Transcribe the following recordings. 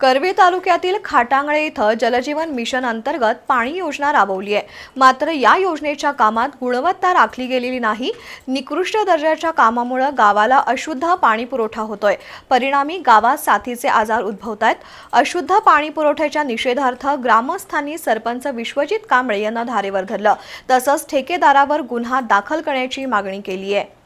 करवी तालुक्यातील खाटांगळे इथं जलजीवन मिशन अंतर्गत पाणी योजना राबवली आहे. मात्र या योजनेच्या कामात गुणवत्ता राखली गेलेली नाही. निकृष्ट दर्जाच्या कामामुळे गावाला अशुद्ध पाणी पुरवठा होतोय. परिणामी गावात साथीचे आजार उद्भवत आहेत अशुद्ध पाणी पुरवठ्याच्या निषेधार्थ ग्रामस्थांनी सरपंच विश्वजित कांबळे यांना धारेवर धरलं. तसंच ठेकेदारावर गुन्हा दाखल करण्याची मागणी केली आहे.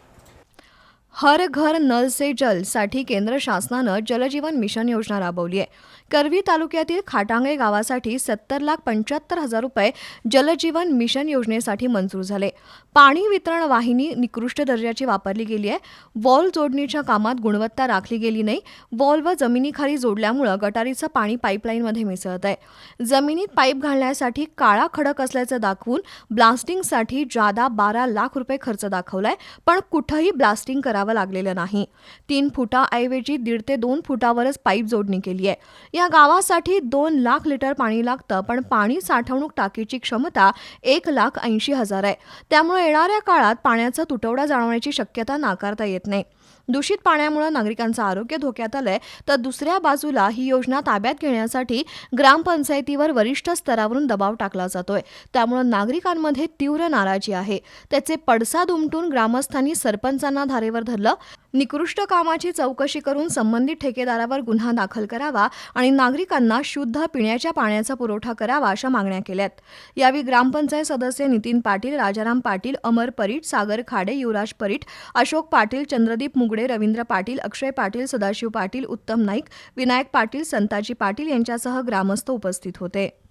हर घर नल से जलसाठी केंद्र शासनानं जलजीवन मिशन योजना राबवली आहे. करवी तालुक्यातील खाटांगे गावासाठी सत्तर लाख पंच्याहत्तर हजार रुपये जलजीवन मिशन योजनेसाठी मंजूर झाले. पाणी वितरण वाहिनी निकृष्ट दर्जाची वापरली गेली आहे. वॉल जोडणीच्या कामात गुणवत्ता राखली गेली नाही. वॉल व जमिनीखाली जोडल्यामुळं गटारीचं पाणी पाईपलाईनमध्ये मिसळत आहे. जमिनीत पाईप घालण्यासाठी काळा खडक असल्याचं दाखवून ब्लास्टिंगसाठी जादा बारा लाख रुपये खर्च दाखवलाय. पण कुठंही ब्लास्टिंग करा करावं लागलेलं नाही. तीन फुटाऐवजी दीड ते दोन फुटावरच पाईप जोडणी केली आहे. या गावासाठी दोन लाख लिटर पाणी लागतं पण पाणी साठवणूक टाकीची क्षमता एक लाख ऐंशी हजार आहे. त्यामुळे येणाऱ्या काळात पाण्याचा तुटवडा जाणवण्याची शक्यता नाकारता येत नाही. दूषित पाण्यामुळे नागरिकांचं आरोग्य धोक्यात आलंय तर दुसऱ्या बाजूला ही योजना ताब्यात घेण्यासाठी ग्रामपंचायतीवर वरिष्ठ स्तरावरून दबाव टाकला जातोय. त्यामुळे नागरिकांमध्ये तीव्र नाराजी आहे. त्याचे पडसाद उमटून ग्रामस्थांनी सरपंचांना धारेवर धरलं. निकृष्ट कामाची चौकशी करून संबंधित ठेकेदारावर गुन्हा दाखल करावा आणि नागरिकांना शुद्ध पिण्याच्या पाण्याचा पुरवठा करावा अशा मागण्या केल्यात. यावेळी ग्रामपंचायत सदस्य नितीन पाटील राजाराम पाटील अमर परीट सागर खाडे युवराज परीट अशोक पाटील चंद्रदीप मुगडे रवींद्र पाटील अक्षय पाटील सदाशिव पाटील उत्तम नाईक विनायक पाटील संताजी पाटील यांच्यासह ग्रामस्थ उपस्थित होते.